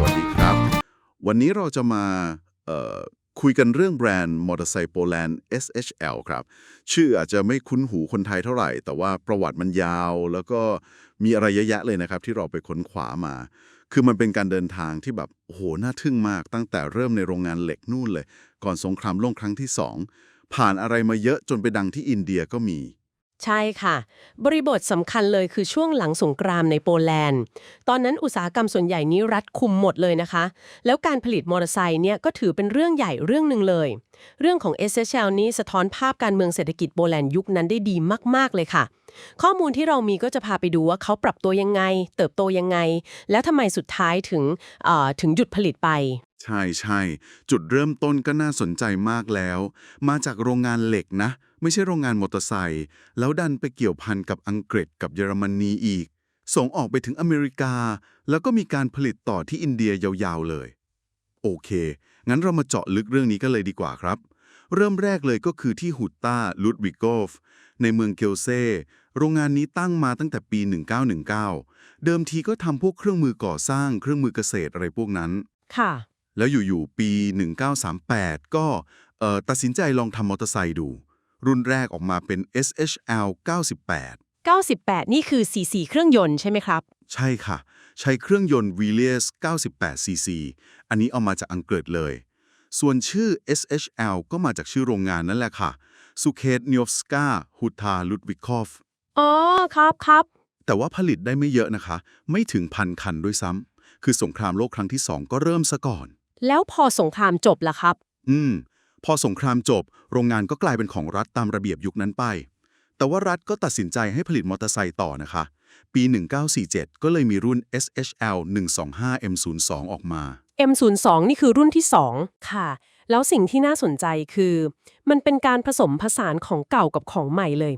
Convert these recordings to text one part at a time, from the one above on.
สวัสดีครับ วันนี้เราจะมาคุยกันเรื่องแบรนด์มอเตอร์ไซค์โปแลนด์ SHL ครับ ชื่ออาจจะไม่คุ้นหูคนไทยเท่าไหร่ แต่ว่าประวัติมันยาว แล้วก็มีอะไรเยอะแยะเลยนะครับ ที่เราไปค้นขวามา คือมันเป็นการเดินทางที่แบบโอ้โหน่าทึ่งมาก ตั้งแต่เริ่มในโรงงานเหล็กนู่นเลย ก่อนสงครามโลกครั้งที่สองผ่านอะไรมาเยอะจนไปดังที่อินเดียก็มี ใช่ค่ะ บริบทสำคัญเลยคือช่วงหลังสงกรามในโปแลนด์ ตอนนั้นอุตสาหกรรมส่วนใหญ่นี้รัฐคุมหมดเลยนะคะ แล้วการผลิตมอเตอร์ไซค์เนี่ยก็ถือเป็นเรื่องใหญ่เรื่องหนึ่งเลย เรื่องของ SHL นี้สะท้อนภาพการเมืองเศรษฐกิจโปแลนด์ยุคนั้นได้ดีมาก ๆ เลยค่ะ ข้อมูลที่เรามีก็จะพาไปดูว่าเขาปรับตัวยังไง เติบโตยังไง แล้วทำไมสุดท้ายถึงถึงหยุดผลิตไป ใช่ใช่จุดเริ่มต้นก็น่าสนใจมากแล้ว มาจากโรงงานเหล็กนะ ไม่ใช่โรงงานมอเตอร์ไซค์แล้วดันไปเกี่ยวพันกับอังกฤษกับเยอรมนีอีก ส่งออกไปถึงอเมริกา แล้วก็มีการผลิตต่อที่อินเดียยาวๆเลย โอเค งั้นเรามาเจาะลึกเรื่องนี้กันเลยดีกว่าครับ เริ่มแรกเลยก็คือที่ฮุตตาลุดวิโกฟในเมืองเกลเซโรงงานนี้ตั้งมาตั้งแต่ปี 1919 เดิมทีก็ทำพวกเครื่องมือก่อสร้างเครื่องมือเกษตรอะไรพวกนั้นค่ะ แล้วอยู่ๆปี 1938 ก็เอ่อตัดสินใจลองทำมอเตอร์ไซค์ดู รุ่นแรกออกมาเป็น SHL 98 98 นี่คือ CC เครื่องยนต์ใช่ไหมครับ ใช่ค่ะ ใช้เครื่องยนต์ v i l l i e r s 98 cc อันนี้เอามาจากอังกฤษเลย ส่วนชื่อ SHL ก็มาจากชื่อโรงงานนั่นแหละค่ะสุเคตเนียฟสกาฮูทาลุดวิคอฟอ๋อ ครับครับ แต่ว่าผลิตได้ไม่เยอะนะคะ ไม่ถึงพันคันด้วยซ้ำคือสงครามโลกครั้งที่สองก็เริ่มซะก่อน แล้วพอสงครามจบล่ะครับ อืม พอสงครามจบ โรงงานก็กลายเป็นของรัฐตามระเบียบยุคนั้นไป แต่ว่ารัฐก็ตัดสินใจให้ผลิตมอเตอร์ไซค์ต่อนะคะ ปี 1947 ก็เลยมีรุ่น SHL 125 M02 ออกมา M02 นี่คือรุ่นที่ 2 ค่ะ แล้วสิ่งที่น่าสนใจคือ มันเป็นการผสมผสานของเก่ากับของใหม่เลย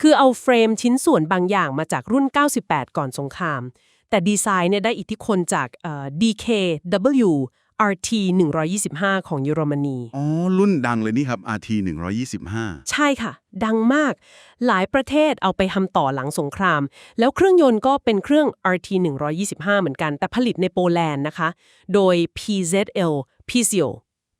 คือเอาเฟรมชิ้นส่วนบางอย่างมาจากรุ่น 98 ก่อนสงคราม แต่ดีไซน์เนี่ยได้อิทธิพลจากเอ่อ DKW RT 125 ของเยอรมนี อ๋อ รุ่นดังเลยนี่ครับ RT 125 ใช่ค่ะ ดังมาก หลายประเทศเอาไปทำต่อหลังสงคราม แล้วเครื่องยนต์ก็เป็นเครื่อง RT 125 เหมือนกัน แต่ผลิตในโปแลนด์นะคะ โดย PZL Pizio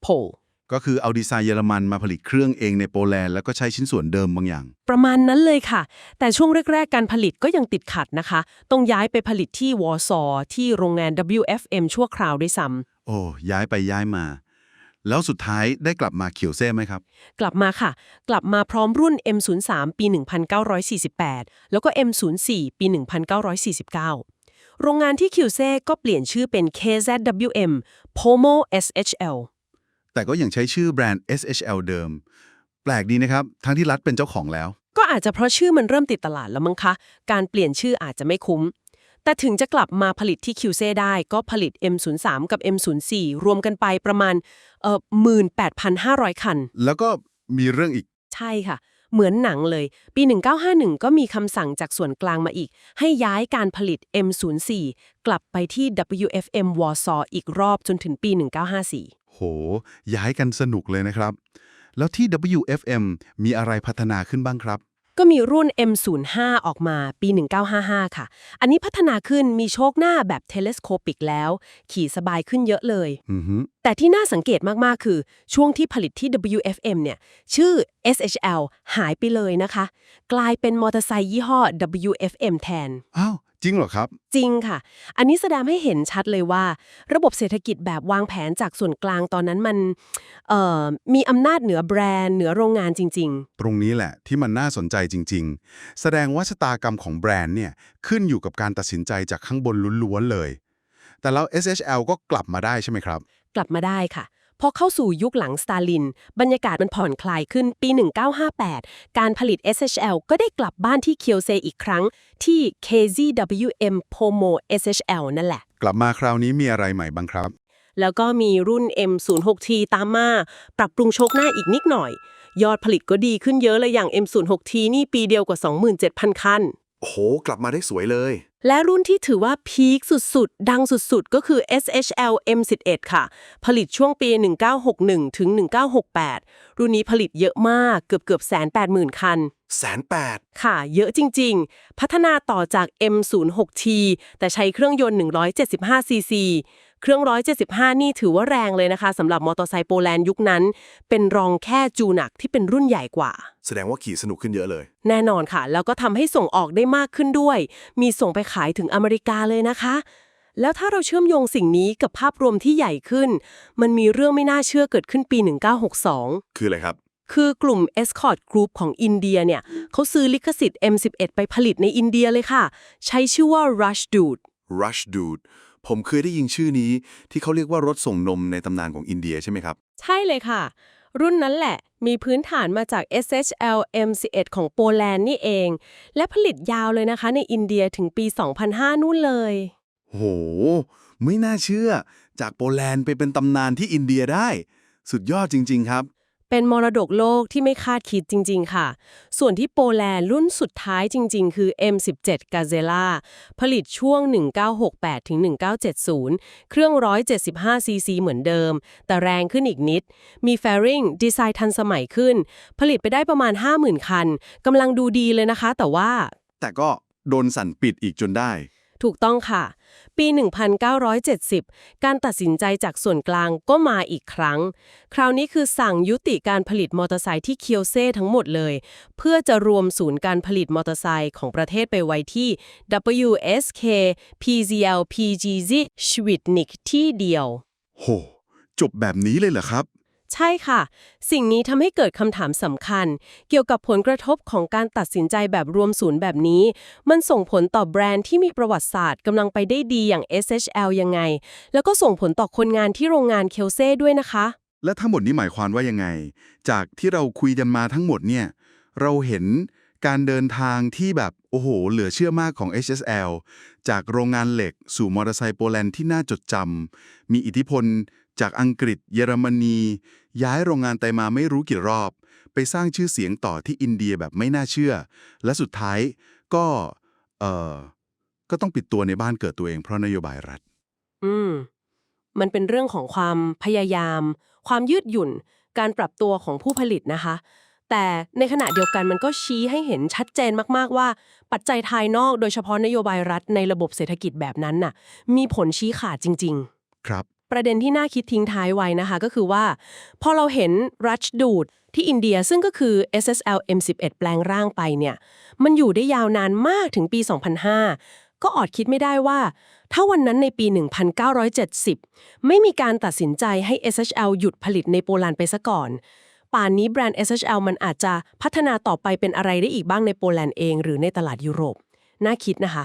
Pol ก็คือเอาดีไซน์เยอรมันมาผลิตเครื่องเองในโปแลนด์แล้วก็ใช้ชิ้นส่วนเดิมบางอย่าง ประมาณนั้นเลยค่ะ แต่ช่วงแรก ๆ การผลิตก็ยังติดขัดนะคะ ต้องย้ายไปผลิตที่วอร์ซอที่โรงงาน WFM ชั่วคราวด้วยซ้ำโอ้ย้ายไปย้ายมา แล้วสุดท้ายได้กลับมาเขียวเซ่ไหมครับ กลับมาค่ะ กลับมาพร้อมรุ่น M03 ปี 1948 แล้วก็ M04 ปี 1949โรงงานที่คิวเซ่ก็เปลี่ยนชื่อเป็น KZWM Pomo SHL แต่ก็ยังใช้ชื่อแบรนด์ SHL เดิม แปลกดีนะครับ ทั้งที่รัฐเป็นเจ้าของแล้ว ก็อาจจะเพราะชื่อมันเริ่มติดตลาดแล้วมั้งคะ การเปลี่ยนชื่ออาจจะไม่คุ้ม แต่ถึงจะกลับมาผลิตที่คิวเซ่ได้ก็ผลิต M03 กับ M04 รวมกันไปประมาณเอ่อ18,500 คัน แล้วก็มีเรื่องอีก ใช่ค่ะ เหมือนหนังเลย ปี 1951 ก็มีคำสั่งจากส่วนกลางมาอีก ให้ย้ายการผลิต M04 กลับไปที่ WFM Warsaw อีกรอบจนถึงปี 1954 โห ย้ายกันสนุกเลยนะครับ แล้วที่ WFM มีอะไรพัฒนาขึ้นบ้างครับ ก็มีรุ่น M05 ออกมาปี 1955 ค่ะ อันนี้พัฒนาขึ้นมีโชคหน้าแบบเทเลสโคปิกแล้ว ขี่สบายขึ้นเยอะเลย อือฮึแต่ที่น่าสังเกตมาก ๆ คือ ช่วงที่ผลิตที่ WFM เนี่ย ชื่อ SHL หายไปเลยนะคะ กลายเป็นมอเตอร์ไซค์ยี่ห้อ WFM แทน อ้าว จริงเหรอครับ จริงค่ะ อันนี้แสดงให้เห็นชัดเลยว่า ระบบเศรษฐกิจแบบวางแผนจากส่วนกลางตอนนั้นมันเอ่อมีอำนาจเหนือแบรนด์เหนือโรงงานจริงตรงนี้แหละที่มันน่าสนใจจริง ๆ แสดงว่าชะตากรรมของแบรนด์เนี่ยขึ้นอยู่กับการตัดสินใจจากข้างบนล้วนๆเลย แต่แล้ว SHL ก็กลับมาได้ใช่ไหมครับๆกลับมาได้ค่ะ พอเข้าสู่ยุคหลังสตาลิน บรรยากาศมันผ่อนคลายขึ้นปี 1958 การผลิต SHL ก็ได้กลับบ้านที่เคียวเซอีกครั้ง ที่ KZWM Pomo SHL นั่นแหละ กลับมาคราวนี้มีอะไรใหม่บ้างครับ แล้วก็มีรุ่น M06T ตามมา ปรับปรุงโชคหน้าอีกนิดหน่อย ยอดผลิตก็ดีขึ้นเยอะเลยอย่าง M06T นี่ปีเดียวกว่า 27,000 คัน โอ้โห กลับมาได้สวยเลย และรุ่นที่ถือว่าพีคสุดๆ ดังสุดๆ ก็คือ SHL M11 ค่ะ ผลิตช่วงปี 1961 ถึง 1968 รุ่นนี้ผลิตเยอะมากเกือบเกือบแสนแปดหมื่นคันแสนแปดค่ะ เยอะจริงๆ พัฒนาต่อจาก M06T แต่ใช้เครื่องยนต์ 175ซีซี เครื่อง 175 นี่ถือว่าแรงเลยนะคะสำหรับมอเตอร์ไซค์โปแลนด์ยุคนั้น เป็นรองแค่จูนักที่เป็นรุ่นใหญ่กว่า แสดงว่าขี่สนุกขึ้นเยอะเลย แน่นอนค่ะ แล้วก็ทำให้ส่งออกได้มากขึ้นด้วย มีส่งไปขายถึงอเมริกาเลยนะคะ แล้วถ้าเราเชื่อมโยงสิ่งนี้กับภาพรวมที่ใหญ่ขึ้น มันมีเรื่องไม่น่าเชื่อเกิดขึ้นปี 1962 คืออะไรครับคือกลุ่ม Escort Group ของอินเดียเนี่ยเขาซื้อลิขสิทธิ์ M11 ไปผลิตในอินเดียเลยค่ะ ใช้ชื่อว่า Rush Dude Rush Dude ผมเคยได้ยินชื่อนี้ ที่เขาเรียกว่ารถส่งนมในตำนานของอินเดียใช่ไหมครับ ใช่เลยค่ะ รุ่นนั้นแหละ มีพื้นฐานมาจาก SHL M11 ของโปแลนด์นี่เอง และผลิตยาวเลยนะคะ ในอินเดียถึงปี 2005 นู่นเลย โห ไม่น่าเชื่อ จากโปแลนด์ไปเป็นตำนานที่อินเดียได้ สุดยอดจริง ๆ ครับ เป็นมรดกโลกที่ไม่คาดคิดจริง ๆ ค่ะ ส่วนที่โปแลนด์รุ่นสุดท้ายจริง ๆ คือ M17 Gazella ผลิตช่วง 1968ถึง1970 เครื่อง 175 ซีซีเหมือนเดิม แต่แรงขึ้นอีกนิด มีแฟริงดีไซน์ทันสมัยขึ้น ผลิตไปได้ประมาณ 50,000 คัน กำลังดูดีเลยนะคะ แต่ว่า แต่ก็โดนสั่นปิดอีกจนได้ ถูกต้องค่ะ ปี 1970 การตัดสินใจจากส่วนกลางก็มาอีกครั้ง คราวนี้คือสั่งยุติการผลิตมอเตอร์ไซค์ที่เคียวเซ่ทั้งหมดเลย เพื่อจะรวมศูนย์การผลิตมอเตอร์ไซค์ของประเทศไปไว้ที่ WSK PZL PGZ s w i t n i k ที่เดียว โห จบแบบนี้เลยเหรอครับ ใช่ค่ะ สิ่งนี้ทำให้เกิดคำถามสำคัญ เกี่ยวกับผลกระทบของการตัดสินใจแบบรวมศูนย์แบบนี้ มันส่งผลต่อแบรนด์ที่มีประวัติศาสตร์กำลังไปได้ดีอย่าง SHL ยังไง แล้วก็ส่งผลต่อคนงานที่โรงงานเคลเซ่ด้วยนะคะ และทั้งหมดนี้หมายความว่ายังไง จากที่เราคุยกันมาทั้งหมดเนี่ย เราเห็นการเดินทางที่แบบ โอ้โห เหลือเชื่อมากของ HSL จากโรงงานเหล็กสู่มอเตอร์ไซค์โปแลนด์ที่น่าจดจำ มีอิทธิพล จากอังกฤษ เยอรมนี ย้ายโรงงานไตมาไม่รู้กี่รอบ ไปสร้างชื่อเสียงต่อที่อินเดียแบบไม่น่าเชื่อ และสุดท้ายก็ เอ่อก็ต้องปิดตัวในบ้านเกิดตัวเองเพราะนโยบายรัฐ อืม มันเป็นเรื่องของความพยายาม ความยืดหยุ่น การปรับตัวของผู้ผลิตนะคะ แต่ในขณะเดียวกันมันก็ชี้ให้เห็นชัดเจนมากๆว่า ปัจจัยภายนอกโดยเฉพาะนโยบายรัฐในระบบเศรษฐกิจแบบนั้นน่ะ มีผลชี้ขาดจริง ๆ ครับ ประเด็นที่น่าคิดทิ้งท้ายไว้นะคะก็คือว่า พอเราเห็นรัชดูดที่อินเดียซึ่งก็คือ SSL M11 แปลงร่างไปเนี่ย มันอยู่ได้ยาวนานมากถึงปี 2005 ก็อดคิดไม่ได้ว่า ถ้าวันนั้นในปี 1970 ไม่มีการตัดสินใจให้ SHL หยุดผลิตในโปแลนด์ไปซะก่อน ป่านนี้แบรนด์ SHL มันอาจจะพัฒนาต่อไปเป็นอะไรได้อีกบ้างในโปแลนด์เอง หรือในตลาดยุโรป น่าคิดนะคะ